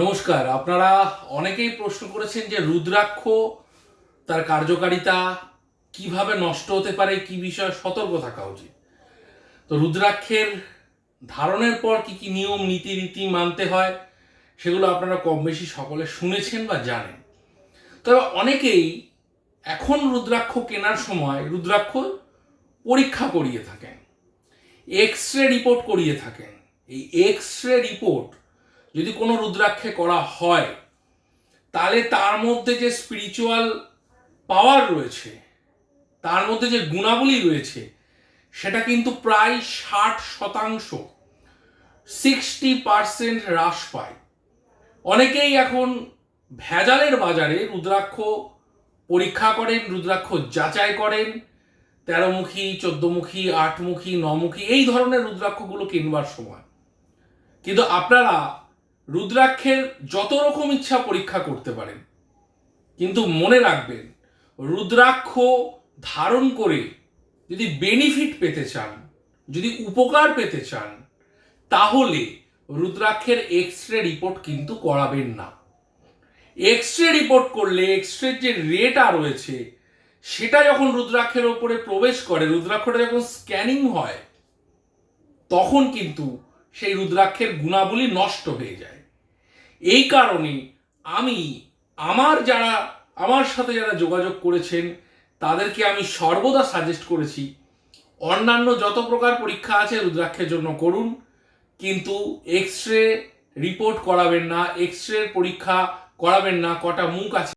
নমস্কার, আপনারা অনেকেই প্রশ্ন করেছেন যে রুদ্রাক্ষ, তার কার্যকারিতা কীভাবে নষ্ট হতে পারে, কি বিষয়ে সতর্ক থাকা উচিত? তো রুদ্রাক্ষের ধারণের পর কি কি নিয়ম, নীতি, রীতি মানতে হয়, সেগুলো আপনারা কম বেশি সকলে শুনেছেন বা জানেন। তবে অনেকেই এখন রুদ্রাক্ষ কেনার সময় রুদ্রাক্ষ পরীক্ষা করিয়ে থাকেন এক্স রে রিপোর্ট করিয়ে থাকেন। এই এক্স রে রিপোর্ট যদি কোনো রুদ্রাক্ষে করা হয়, তাহলে তার মধ্যে যে স্পিরিচুয়াল পাওয়ার রয়েছে, তার মধ্যে যে গুণাবলী রয়েছে, সেটা কিন্তু প্রায় ষাট শতাংশ সিক্সটি পার্সেন্ট হ্রাস পায়। অনেকেই এখন ভেজালের বাজারে রুদ্রাক্ষ পরীক্ষা করেন, রুদ্রাক্ষ যাচাই করেন, তেরোমুখী, চোদ্দমুখী, আটমুখী, নমুখী, এই ধরনের রুদ্রাক্ষগুলো কিনবার সময়। কিন্তু আপনারা রুদ্রাক্ষের যত রকম ইচ্ছা পরীক্ষা করতে পারেন, কিন্তু মনে রাখবেন, রুদ্রাক্ষ ধারণ করে যদি বেনিফিট পেতে চান, যদি উপকার পেতে চান, তাহলে রুদ্রাক্ষের এক্স রে রিপোর্ট কিন্তু করাবেন না। এক্স রে রিপোর্ট করলে এক্স রে যে রেটা রয়েছে, সেটা যখন রুদ্রাক্ষের ওপরে প্রবেশ করে, রুদ্রাক্ষটা যখন স্ক্যানিং হয়, তখন কিন্তু সেই রুদ্রাক্ষের গুণাবলী নষ্ট হয়ে যায়। এই কারণে আমি, আমার যারা, আমার সাথে যারা যোগাযোগ করেছেন, তাদেরকে আমি সর্বদা সাজেস্ট করেছি, অন্যান্য যত প্রকার পরীক্ষা আছে রুদ্রাক্ষের জন্য করুন, কিন্তু এক্স রে রিপোর্ট করাবেন না এক্স রে পরীক্ষা করাবেন না, কটা মুখ আছে